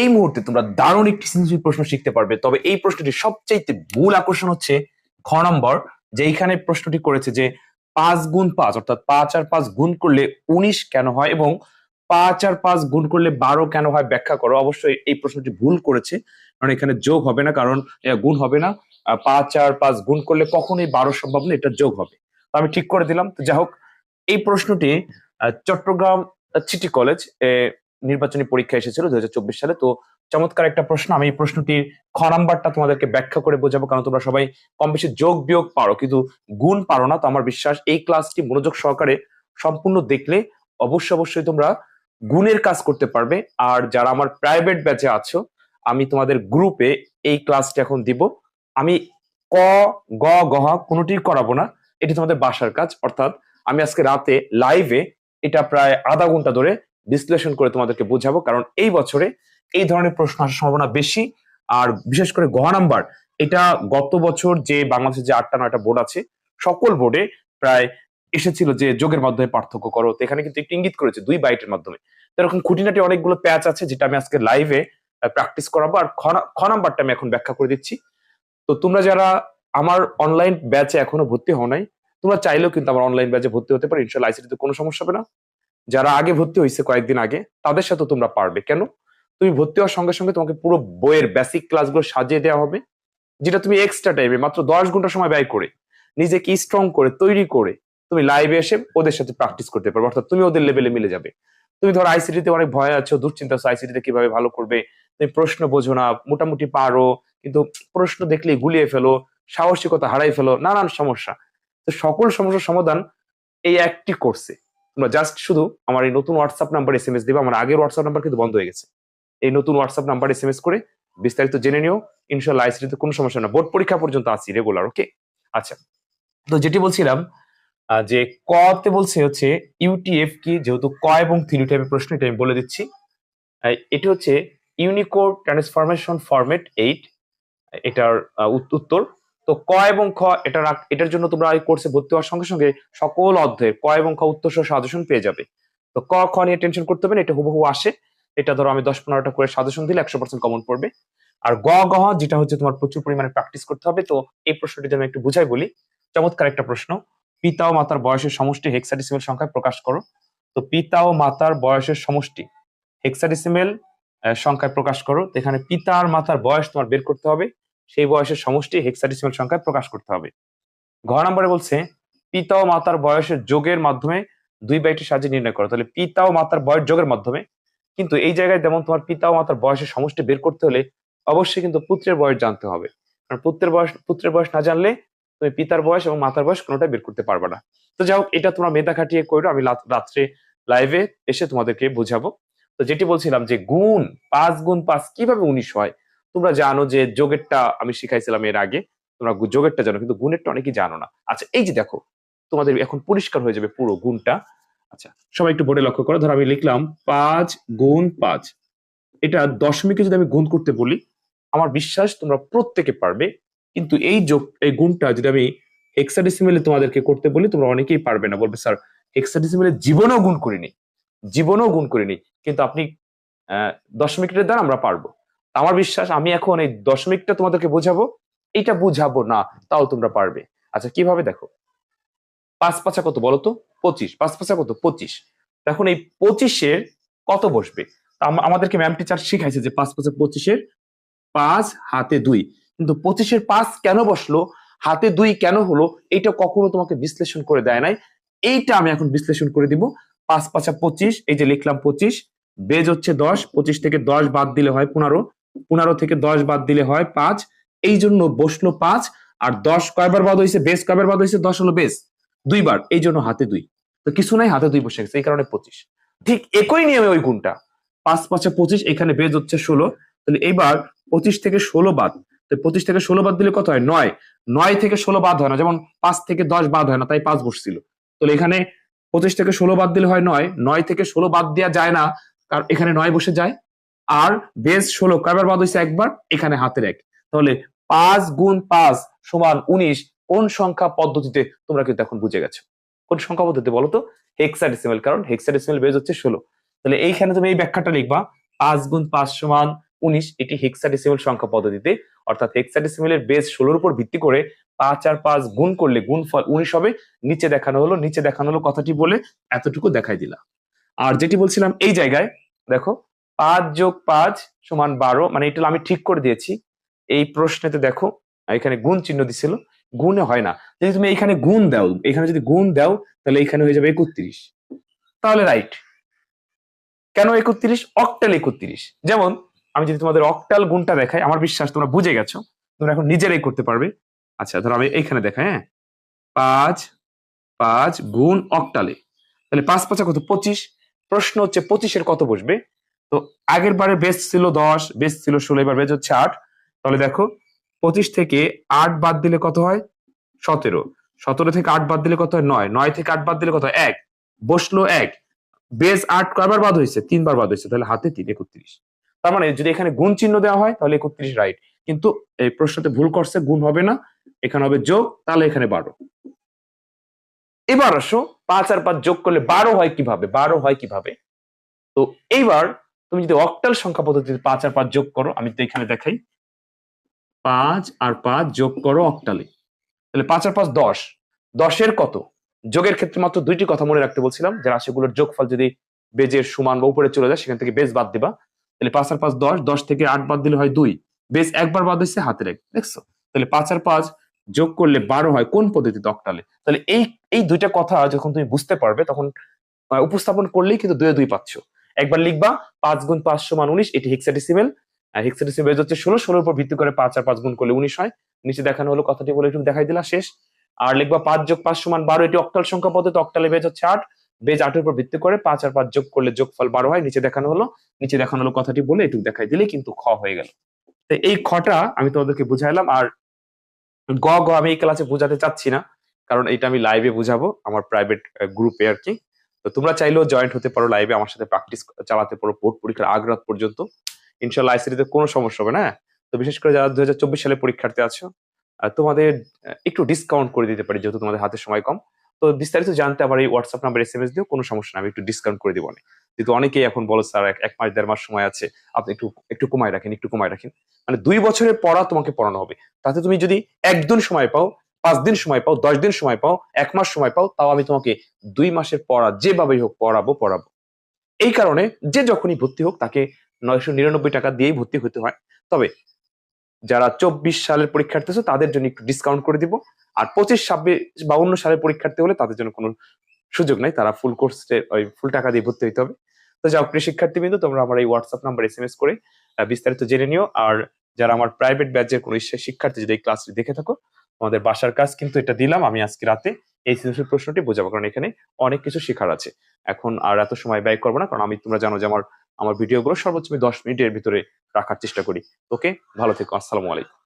এই মুহূর্তে তোমরা দারুণ একটি সৃজনশীল প্রশ্ন শিখতে পারবে। তবে এই প্রশ্নটি সবচাইতে মূল আকর্ষণ হচ্ছে খ নম্বর, যে এইখানে প্রশ্নটি করেছে যে পাঁচ গুণ পাঁচ, অর্থাৎ পাঁচ আর পাঁচ গুণ করলে উনিশ কেন হয় এবং পাঁচ আর পাঁচ গুণ করলে বারো কেন হয় ব্যাখ্যা করো। অবশ্যই এই প্রশ্নটি ভুল করেছে, কারণ এখানে যোগ হবে না, কারণ গুণ হবে না। পাঁচ আর পাঁচ গুণ করলে কখনোই বারো সম্ভব না এটা যোগ হবে। তো আমি ঠিক করে দিলাম। তো যাই হোক, এই প্রশ্নটি চট্টগ্রাম সিটি কলেজ নির্বাচনী পরীক্ষা এসেছিল দুই হাজার চব্বিশ সালে। তো চমৎকার একটা প্রশ্ন, আমি এই প্রশ্নটির খ নাম্বারটা তোমাদেরকে ব্যাখ্যা করে বোঝাবো, কারণ তোমরা সবাই কম বেশি যোগ বিয়োগ পারো, কিন্তু গুণ পারো না। তো আমার বিশ্বাস এই ক্লাসটি মনোযোগ সহকারে সম্পূর্ণ দেখলে অবশ্যই অবশ্যই তোমরা গুণের কাজ করতে পারবে। আর যারা আমার প্রাইভেট ব্যাচে আছো, আমি তোমাদের গ্রুপে এই ক্লাসটি এখন দিব। আমি ক, গ গহ কোনোটিই করাবো না, এটি তোমাদের বাসার কাজ। অর্থাৎ আমি আজকে রাতে লাইভে এটা প্রায় আধা ঘণ্টা ধরে বিশ্লেষণ করে তোমাদেরকে বোঝাবো, কারণ এই বছরে এই ধরনের প্রশ্ন আসার সম্ভাবনা বেশি। আর বিশেষ করে গহ নাম্বার, এটা গত বছর যে বাংলাদেশের যে আটটা নয়টা বোর্ড আছে, সকল বোর্ডে প্রায় এসেছিল যে যোগের মাধ্যমে পার্থক্য করো। তো এখানে কিন্তু একটু ইঙ্গিত করেছে দুই বাইটের মাধ্যমে। এরকম খুঁটিনাটি অনেকগুলো প্যাচ আছে, যেটা আমি আজকে লাইভে প্র্যাকটিস করাবো। আর খ নাম্বারটা আমি এখন ব্যাখ্যা করে দিচ্ছি। তো তোমরা যারা আমার অনলাইন ব্যাচে এখনও ভর্তি হও নাই, তোমরা চাইলেও কিন্তু আমার অনলাইন ব্যাচে ভর্তি হতে পারো। ইনশাল্লাহ আইসিটিতে কোনো সমস্যা হবে না। যারা আগে ভর্তি হয়েছে কয়েকদিন আগে, তাদের সাথে তোমরা পারবে। কেন? তুমি ভর্তি হওয়ার সঙ্গে সঙ্গে তোমাকে পুরো বইয়ের বেসিক ক্লাসগুলো সাজিয়ে দেওয়া হবে, যেটা তুমি এক্সট্রা টাইমে মাত্র দশ ঘণ্টা সময় ব্যয় করে, নিজেকে স্ট্রং করে, তৈরি করে, তুমি লাইভে এসে ওদের সাথে প্র্যাকটিস করতে পারবে। অর্থাৎ তুমি ওদের লেভেলে মিলে যাবে। তুমি ধরো আইসিটিতে অনেক ভয় আছো, দুশ্চিন্তা আছো আইসিটিতে কীভাবে ভালো করবে? তুমি প্রশ্ন বোঝো না, মোটামুটি পারো, কিন্তু প্রশ্ন দেখলে গুলিয়ে ফেলো, সাহসিকতা হারাই ফেলো, নানান সমস্যা। তো সকল সমস্যার সমাধান এই একটি কোর্সে তোমরা জাস্ট শুধু আমার এই নতুন WhatsApp number S M S দেবে, আমার আগের হোয়াটসঅ্যাপ নাম্বার কিন্তু বন্ধ হয়ে গেছে। এই নতুন WhatsApp number S M S করে বিস্তারিত জেনে নিও ইনশাল্লাহ আইসিটিতে কোনো সমস্যা না। বোর্ড পরীক্ষা পর্যন্ত আছি রেগুলার ওকে আচ্ছা। তো যেটি বলছিলাম যে কতে বলছে হচ্ছে ইউটিএফ কি? যেহেতু ক এবং থ্রি টাইপের প্রশ্ন, এটা আমি বলে দিচ্ছি। এটি হচ্ছে ইউনিকোড ট্রান্সফরমেশন ফরম্যাট এইট এটার উত্তর। তো ক এবং খ আগ- এটার জন্য তোমরা এই কোর্সে ভর্তি হওয়ার সঙ্গে সঙ্গে সকল অধ্যায়ের ক এবং খ উত্তর সহ সাজেশন পেয়ে যাবে। তো ক, খ নিয়ে টেনশন করতে হবে না, এটা হুবহু আসে। এটা ধরো আমি দশ পনেরোটা করে সাজেশন দিলে একশো পার্সেন্ট কমন পড়বে। আর গ গহ যেটা হচ্ছে তোমার প্রচুর পরিমাণে প্র্যাকটিস করতে হবে, তো এই প্রশ্নটি আমি একটু বুঝাই বলি। চমৎকার একটা প্রশ্ন। পিতা ও মাতার বয়সের সমষ্টি হেক্সাডেসিমেল সংখ্যায় প্রকাশ করো। তো পিতা ও মাতার বয়সের সমষ্টি হেক্সাডেসিমেল সংখ্যায় প্রকাশ করো। এখানে পিতা আর মাতার বয়স তোমার বের করতে হবে। সেই বয়সের সমষ্টি হেক্সাডেসিমেল সংখ্যায় প্রকাশ করতে হবে। ঘ নম্বরে বলছে, পিতা ও মাতার বয়সের যোগের মাধ্যমে দুই বাইটের সাহায্যে নির্ণয় করো। তাহলে পিতা ও মাতার বয়স যোগের মাধ্যমে, কিন্তু এই জায়গায় যেমন তোমার পিতা ও মাতার বয়সের সমষ্টি বের করতে হলে অবশ্যই কিন্তু পুত্রের বয়স জানতে হবে। কারণ পুত্রের বয়স পুত্রের বয়স না জানলে তুমি পিতার বয়স এবং মাতার বয়স কোনোটাই বের করতে পারবে না। তো যাই হোক, এটা তোমরা মেধা খাটিয়ে করো। আমি রাত্রে লাইভে এসে তোমাদেরকে বুঝাবো। তো যেটি বলছিলাম যে গুণ, পাঁচ গুণ পাঁচ কীভাবে উনিশ হয় তোমরা জানো যে যোগেরটা আমি শিখাইছিলাম এর আগে, তোমরা যোগেরটা জানো, কিন্তু গুণেরটা অনেকেই জানো না। আচ্ছা এই যে দেখো, তোমাদের এখন পরিষ্কার হয়ে যাবে পুরো গুণটা। আচ্ছা সবাই একটু বোর্ডে লক্ষ্য করো, ধরো আমি লিখলাম পাঁচ গুণ পাঁচ। এটা দশমিকে যদি আমি গুণ করতে বলি, আমার বিশ্বাস তোমরা প্রত্যেকে পারবে, কিন্তু এই যোগ, এই গুণটা যদি আমি হেক্সাডেসিমেলে তোমাদেরকে করতে বলি, তোমরা অনেকেই পারবে না। বলবে, স্যার হেক্সাডেসিমেলে জীবনেও গুণ করিনি। জীবনেও গুণ করিনি, কিন্তু আপনি দশমিকের দ্বারা আমরা পারব। আমার বিশ্বাস, আমি এখন এই দশমিকটা তোমাদেরকে বোঝাবো। এটা বুঝাবো না, তাও তোমরা পারবে। আচ্ছা কীভাবে দেখো? পাঁচ পাঁচা কত বলো তো? পঁচিশ। পাঁচ পাঁচা কত? পঁচিশ। এখন এই পঁচিশের কত বসবে? আমাদেরকে ম্যাম টিচার শিখাইছে যে পাঁচ পাঁচা পঁচিশের পাঁচ, হাতে দুই। কিন্তু পঁচিশের পাঁচ কেন বসল? হাতে দুই কেন হলো? এইটা কখনো তোমাকে বিশ্লেষণ করে দেয় নাই। এইটা আমি এখন বিশ্লেষণ করে দিব। পাঁচ পাঁচা পঁচিশ, এই যে লিখলাম পঁচিশ। বেজ হচ্ছে দশ। পঁচিশ থেকে দশ বাদ দিলে হয় পনেরো। পনেরো থেকে দশ বাদ দিলে হয় পাঁচ। এই জন্য বসল পাঁচ, আর দশ কয়বার বাদ হয়েছে? বেশ কয়বার বাদ হয়েছে? দশ হলো বেশ। দুইবার, এই জন্য হাতে দুই। তো কিছু নাই, হাতে দুই বসে গেছে, এই কারণে পঁচিশ। ঠিক একই নিয়মে ওই গুণটা। পাঁচ পাঁচে পঁচিশ, এখানে বেজ হচ্ছে ষোলো। তাহলে এইবার পঁচিশ থেকে ষোলো বাদ। পঁচিশ থেকে ষোলো বাদ দিলে কত হয়? নয়। নয় থেকে ষোলো বাদ হয় না, যেমন পাঁচ থেকে দশ বাদ হয় না, তাই পাঁচ বসছিল। তাহলে এখানে পঁচিশ থেকে ষোলো বাদ দিলে হয় নয়। নয় থেকে ষোলো বাদ দেওয়া যায় না, কারণ এখানে নয় বসে যায়। আর বেস ষোলো কয়বার বাদ হয়েছে একবার? এখানে হাতের এক। তাহলে পাঁচ গুণ পাঁচ সমান উনিশ, কোন সংখ্যা পদ্ধতিতে তোমরা কিন্তু এখন বুঝে গেছো? কোন সংখ্যা পদ্ধতি বলো তো? হেক্সাডেসিমেল কারণ হেক্সাডেসিমেল বেজ হচ্ছে ষোলো। তাহলে এইখানে তুমি এই ব্যাখ্যাটা লিখবা, পাঁচ গুণ পাঁচ সমান উনিশ, এটি হেক্সাডেসিমেল সংখ্যা পদ্ধতিতে। অর্থাৎ হেক্সাডেসিমেলের বেস ষোলোর উপর ভিত্তি করে পাঁচ আর পাঁচ গুণ করলে গুণফল উনিশ হবে। নিচে দেখানো হলো, নিচে দেখানো হলো কথাটি বলে এতটুকু দেখাই দিলাম। আর যেটি বলছিলাম এই জায়গায়, দেখো পাঁচ যোগ পাঁচ সমান বারো মানে এটা আমি ঠিক করে দিয়েছি। এই প্রশ্নেতে দেখো, এখানে গুণ চিহ্ন দিছিল, গুণে হয় না। যদি তুমি এখানে গুণ দাও, এখানে যদি গুণ দাও, তাহলে এখানে হয়ে যাবে একত্রিশ। তাহলে রাইট কেন একত্রিশ? অক্টাল একত্রিশ। যেমন, আমি যদি তোমাদের অক্টাল গুণটা দেখাই, আমার বিশ্বাস তোমরা বুঝে গেছো, তোমরা এখন নিজেরাই করতে পারবে। আচ্ছা ধরো আমি এইখানে দেখাই হ্যাঁ? পাঁচ পাঁচ গুণ অক্টালে তাহলে পাঁচ পাঁচা কত? পঁচিশ। প্রশ্ন হচ্ছে পঁচিশের কত বসবে? তো আগের বারে বেস ছিল দশ বেস ছিল ষোলো, এবার বেস হচ্ছে আট। তাহলে দেখো, পঁচিশ থেকে আট বাদ দিলে কত হয়? সতেরো। সতেরো থেকে আট বাদ দিলে কত হয়? নয়। নয় থেকে আট বাদ দিলে কত হয়? এক। বসল এক। বেস আট কয়বার বাদ হয়েছে? তিনবার বাদ হয়েছে। তাহলে হাতে তিন, একত্রিশ। তার মানে যদি এখানে গুণ চিহ্ন দেওয়া হয়, তাহলে একত্রিশ রাইট কিন্তু এই প্রশ্নতে ভুল করছে, গুণ হবে না। এখানে হবে যোগ, তাহলে এখানে বারো। এবার আসো, পাঁচ আর পাঁচ যোগ করলে বারো হয় কীভাবে? বারো হয় কীভাবে? তো এইবার তুমি যদি অক্টাল সংখ্যা পদ্ধতিতে পাঁচ আর পাঁচ যোগ করো, আমি তো এখানে দেখাই। পাঁচ আর পাঁচ যোগ করো অক্টালে তাহলে পাঁচ আর পাঁচ দশ। দশের কত? যোগের ক্ষেত্রে মাত্র দুইটি কথা মনে রাখতে বলছিলাম, যে রাশিগুলোর যোগফল যদি বেজের সমান বা উপরে চলে যায়, সেখান থেকে বেজ বাদ দিবা। তাহলে পাঁচ আর পাঁচ দশ দশ থেকে আট বাদ দিলে হয় দুই। বেজ একবার বাদ হয়েছে, হাতের এক। দেখছ? তাহলে পাঁচ আর পাঁচ যোগ করলে বারো হয় কোন পদ্ধতিতে অক্টালে তাহলে এই এই দুইটা কথা যখন তুমি বুঝতে পারবে, তখন উপস্থাপন করলেই কিন্তু দুয়ে দুই পাচ্ছ। একবার লিখবা, পাঁচ গুণ পাঁচ সমান উনিশ, এটি হেক্সাডেসিমেল হেক্সাডেসিমেল হচ্ছে ষোলো, ষোলোর উপর ভিত্তি করে পাঁচ আর পাঁচ গুণ করলে উনিশ হয়। নিচে দেখানো হলো, কথাটি বলে একটু দেখাই দিলা, শেষ। আর লিখবা পাঁচ যোগ পাঁচ সমান বারো, এটি অক্টাল সংখ্যা পদ্ধতি অক্টালে বেজ হচ্ছে আট। বেজ আটের উপর ভিত্তি করে পাঁচ আর পাঁচ যোগ করলে যোগফল বারো হয়। নিচে দেখানো হলো, নিচে দেখানো হলো, কথাটি বলে একটু দেখাই দিলে কিন্তু খ হয়ে গেল। তো এই খটা আমি তোমাদেরকে বুঝাইলাম, আর গ গ আমি এই ক্লাসে বোঝাতে চাচ্ছি না, কারণ এটা আমি লাইভে বুঝাবো, আমার প্রাইভেট গ্রুপে আর কি। তো তোমরা চাইলেও জয়েন্ট হতে পারো লাইভে আমার সাথে প্র্যাকটিস চালাতে পারো বোর্ড পরীক্ষার আগ রাত পর্যন্ত। ইনশাল্লাহ আইসিটিতে কোনো সমস্যা হবে না। তো বিশেষ করে যারা দুই সালে পরীক্ষার্থী আছো তোমাদের একটু ডিসকাউন্ট করে দিতে পারি যেহেতু তোমাদের হাতে সময় কম। তো বিস্তারিত জানতে আবার এই WhatsApp number S M S দিও কোনো সমস্যা না, আমি একটু ডিসকাউন্ট করে দিব না যেহেতু অনেকেই এখন বলো, স্যার, এক- এক মাস, দেড় মাস সময় আছে, আপনি একটু একটু কমায় রাখেন, একটু কমায় রাখেন। মানে দুই বছরের পড়া তোমাকে পড়ানো হবে। তাতে তুমি যদি একদিন সময় পাও পাঁচ দিন সময় পাও, দশ দিন সময় পাও, এক মাস সময় পাও, তাও আমি তোমাকে দুই মাসের পড়া যেভাবেই হোক পড়াবো পড়াবো। এই কারণে যে যখনই ভর্তি হোক তাকে নয়শো নিরানব্বই টাকা দিয়েই ভর্তি হতে হয়। তবে যারা চব্বিশ সালের পরীক্ষার্থী আছে, তাদের জন্য একটু ডিসকাউন্ট করে দিব। আর পঁচিশ, ছাব্বিশ বা অন্য সালের পরীক্ষার্থী হলে তাদের জন্য কোনো সুযোগ নাই, তারা ফুল কোর্সে ওই ফুল টাকা দিয়ে ভর্তি হতে হবে। তো যাও, প্রিয় শিক্ষার্থী বিন্দু তোমরা আমার এই WhatsApp number S M S করে বিস্তারিত জেনে নিও। আর যারা আমার প্রাইভেট ব্যাচের কোনো শিক্ষার্থী যদি এই ক্লাসটি দেখে থাকো আমাদের বাসার কাজ কিন্তু এটা দিলাম, আমি আজকে রাতে এই সৃজনশীল প্রশ্নটি বোঝাবো, কারণ এখানে অনেক কিছু শেখার আছে। এখন আর এত সময় ব্যয় করব না, কারণ আমি, তোমরা জানো যে আমার আমার ভিডিওগুলো সর্বোচ্চ আমি দশ মিনিটের ভিতরে রাখার চেষ্টা করি। ওকে, ভালো থেকো, আসসালামু আলাইকুম।